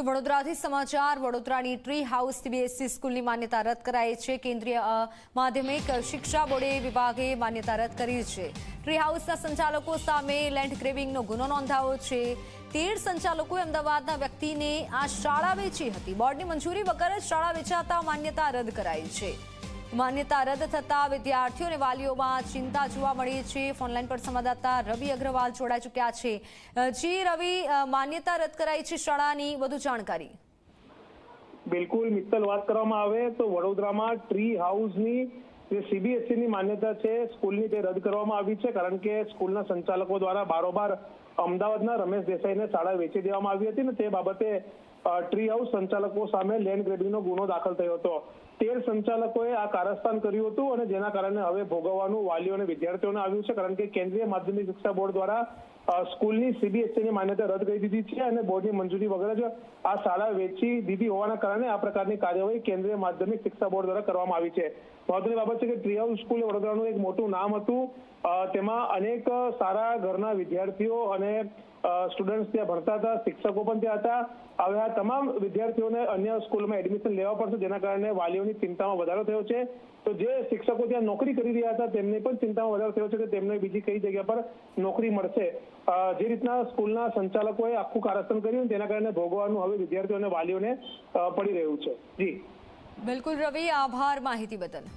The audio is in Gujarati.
તો વડોદરાથી સમાચાર. વડોદરાની ટ્રી હાઉસ સીબીએસઈ સ્કૂલની માન્યતા રદ કરાઈ છે. કેન્દ્રીય માધ્યમિક શિક્ષા બોર્ડે વિભાગે માન્યતા રદ કરી છે. ટ્રી હાઉસના સંચાલકો સામે લેન્ડ ગ્રેવિંગનો ગુનો નોંધાયો છે. તેર સંચાલકોએ અમદાવાદના વ્યક્તિને આ શાળા વેચી હતી. બોર્ડની મંજૂરી વગર જ શાળા વેચાતા માન્યતા રદ કરાઈ છે. માન્યતા રદ થતા વિદ્યાર્થીઓ અને વાલીઓમાં ચિંતા જોવા મળી છે. ફોનલાઈન પર સંવાદદાતા રવિ અગ્રવાલ જોડાઈ ચૂક્યા છે. જી રવિ માન્યતા રદ કરાઈ છે શાળાની વધુ જાણકારી. બિલકુલ, મિત્તલ વાત કરવામાં આવે તો વડોદરામાં ટ્રી હાઉસની જે સીબીએસઈ ની માન્યતા છે, સ્કૂલની તે રદ કરવામાં આવી છે, કારણ કે સ્કૂલના સંચાલકો દ્વારા બારોબાર અમદાવાદના રમેશ દેસાઈને શાળા વેચી દેવામાં આવી હતી ને તે બાબતે ટ્રી હાઉસ સંચાલકો સામે લેન્ડ ગ્રેબિંગનો ગુનો દાખલ થયો હતો. તેર સંચાલકોએ આ કારસ્તાન કર્યું હતું અને જેના કારણે હવે ભોગવવાનું વાલીઓ અને વિદ્યાર્થીઓને આવ્યું છે, કારણ કે કેન્દ્રીય માધ્યમિક શિક્ષા બોર્ડ દ્વારા સ્કૂલની સીબીએસઈ ની માન્યતા રદ કરી દીધી છે અને બોર્ડની મંજૂરી વગર જ આ શાળા વેચી દીધી હોવાના કારણે આ પ્રકારની કાર્યવાહી કેન્દ્રીય માધ્યમિક શિક્ષા બોર્ડ દ્વારા કરવામાં આવી છે. મહત્વની બાબત છે કે ટ્રી સ્કૂલ વડોદરાનું એક મોટું નામ હતું. તેમાં અનેક સારા ઘરના વિદ્યાર્થીઓ અને સ્ટુડન્ટ્સ ત્યાં ભણતા હતા, શિક્ષકો પણ ત્યાં હતા. હવે આ તમામ વિદ્યાર્થીઓને અન્ય સ્કૂલમાં એડમિશન લેવા પડશે, જેના કારણે વાલીઓની ચિંતામાં વધારો થયો છે. તો જે શિક્ષકો ત્યાં નોકરી કરી રહ્યા હતા, તેમને પણ ચિંતામાં વધારો થયો છે કે તેમને બીજી કઈ જગ્યા પર નોકરી મળશે. જે રીતના સ્કૂલના સંચાલકોએ આખું કારસ્તાન કર્યું તેના કારણે ભોગવવાનું હવે વિદ્યાર્થીઓ અને વાલીઓને પડી રહ્યું છે. જી. બિલકુલ રવિ, આભાર માહિતી બદલ.